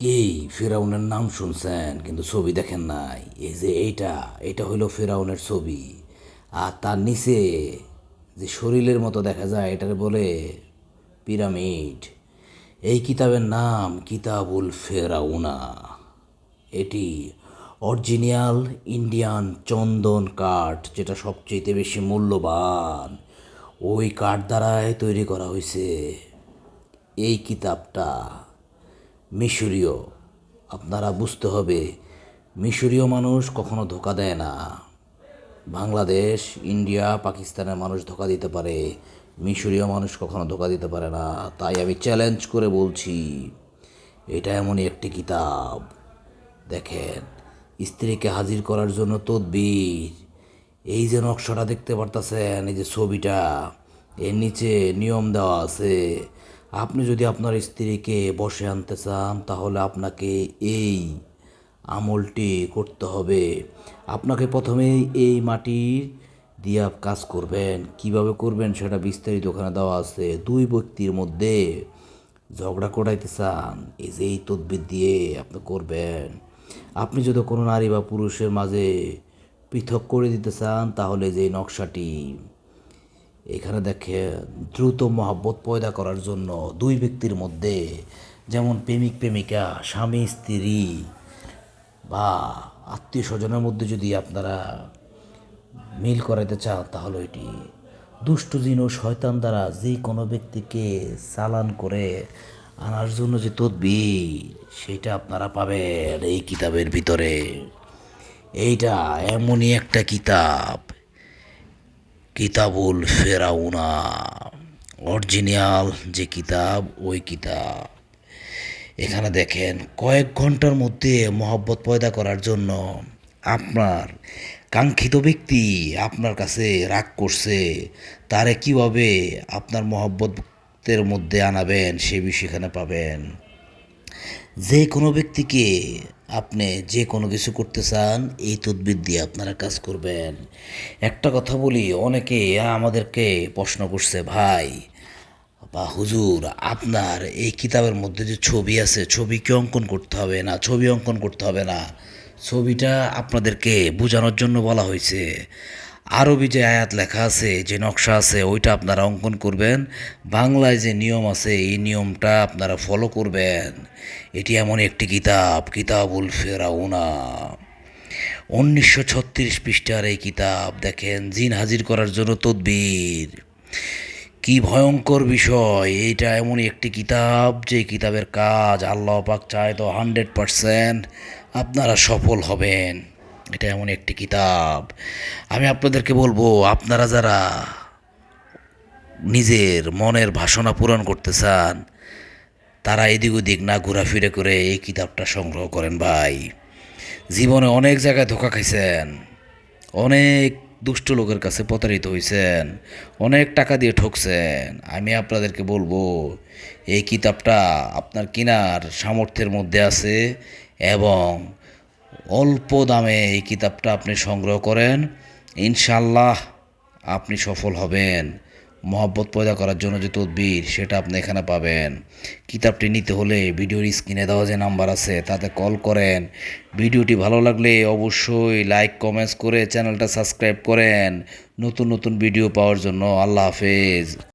কি ফেরাউনের নাম শুনছেন, কিন্তু ছবি দেখেন নাই। এই যে এইটা, এটা হইল ফেরাউনের ছবি। আর তার নিচে যে শরীরের মতো দেখা যায়, এটার বলে পিরামিড। এই কিতাবের নাম কিতাবুল ফেরাউনা। এটি অরিজিনাল ইন্ডিয়ান চন্দন কাঠ, যেটা সবচেয়ে বেশি মূল্যবান। ওই কাঠ দ্বারাই তৈরি করা হয়েছে এই কিতাবটা মিশরীয়। আপনারা বুঝতে হবে, মিশরীয় মানুষ কখনো ধোকা দেয় না। বাংলাদেশ, ইন্ডিয়া, পাকিস্তানের মানুষ ধোকা দিতে পারে, মিশরীয় মানুষ কখনো ধোকা দিতে পারে না। তাই আমি চ্যালেঞ্জ করে বলছি, এটা এমনই একটি কিতাব। দেখেন, স্ত্রীকে হাজির করার জন্য তদবির। এই যে নকশাটা দেখতে পারতেছেন, এই যে ছবিটা, এর নিচে নিয়ম দেওয়া আছে। আপনি যদি আপনার স্ত্রীকে বসে আনতে চান, তাহলে আপনাকে এই আমলটি করতে হবে। আপনাকে প্রথমেই এই মাটির দিয়ে কাজ করবেন। কীভাবে করবেন সেটা বিস্তারিত ওখানে দেওয়া আছে। দুই ব্যক্তির মধ্যে ঝগড়া করাইতে চান, এই যে এই তদবির দিয়ে আপনি করবেন। আপনি যদি কোনো নারী বা পুরুষের মাঝে পৃথক করে দিতে চান, তাহলে যে নকশাটি এখানে দেখে দ্রুত মহাব্বত পয়দা করার জন্য দুই ব্যক্তির মধ্যে যেমন প্রেমিক প্রেমিকা, স্বামী, স্ত্রী বা আত্মীয় স্বজনের মধ্যে যদি আপনারা মিল করাইতে চান, তাহলে এটি দুষ্ট জিন ও শয়তান দ্বারা যে কোনো ব্যক্তিকে চালান করে আনার জন্য যে তদবির, সেটা আপনারা পাবেন এই কিতাবের ভিতরে। এইটা এমনই একটা কিতাব কিতাবুল ফেরাউনা। অরিজিনাল যে কিতাব, ওই কিতাব। এখানে দেখেন, কয়েক ঘণ্টার মধ্যে মহব্বত পয়দা করার জন্য আপনার কাঙ্ক্ষিত ব্যক্তি আপনার কাছে রাগ করছে, তারে কীভাবে আপনার মহব্বতের মধ্যে আনাবেন, সে বিষয় এখানে পাবেন। যে কোনো ব্যক্তিকে আপনি যে কোনো কিছু করতে চান, এই তদবির দিয়ে আপনারা কাজ করবেন। একটা কথা বলি, অনেকে আমাদেরকে প্রশ্ন করছে, ভাই, বা হুজুর, আপনার এই কিতাবের মধ্যে যে ছবি আছে, ছবি কি অঙ্কন করতে হবে না? ছবি অঙ্কন করতে হবে না? ছবিটা আপনাদেরকে বোঝানোর জন্য বলা হয়েছে। আরবি যে আয়াত লেখা আছে, যে নকশা আছে, ওইটা আপনারা অঙ্কন করবেন। বাংলায় যে নিয়ম আছে, এই নিয়মটা আপনারা ফলো করবেন। এটি এমন একটি কিতাব, কিতাবুল ফেরাউনা। উনিশশো ছত্রিশ পৃষ্ঠার এই কিতাব, দেখেন, জিন হাজির করার জন্য তদবির। কি ভয়ঙ্কর বিষয়, এইটা এমনই একটি কিতাব, যে কিতাবের কাজ আল্লাহ পাক চায় তো হান্ড্রেড পারসেন্ট আপনারা সফল হবেন। এটা এমন একটি কিতাব। আমি আপনাদেরকে বলব, আপনারা যারা নিজের মনের বাসনা পূরণ করতে চান, তারা এদিক ওদিক না ঘোরাফিরে করে এই কিতাবটা সংগ্রহ করেন ভাই। জীবনে অনেক জায়গায় ধোকা খাইছেন, অনেক দুষ্ট লোকের কাছে প্রতারিত হয়েছেন অনেক টাকা দিয়ে ঠকছেন। আমি আপনাদেরকে বলব, এই কিতাবটা আপনার কেনার সামর্থ্যের মধ্যে আছে এবং অল্প দামে এই কিতাবটা আপনি সংগ্রহ করেন ইনশাল্লাহ আপনি সফল হবেন। মহব্বত পয়দা করার জন্য যে তদবির, সেটা আপনি এখানে পাবেন। কিতাবটি নিতে হলে ভিডিওর স্ক্রিনে দেওয়া যে নাম্বার আছে, তাতে কল করেন। ভিডিওটি ভালো লাগলে অবশ্যই লাইক, কমেন্টস করে চ্যানেলটা সাবস্ক্রাইব করেন। নতুন নতুন ভিডিও পাওয়ার জন্য আল্লাহ হাফেজ।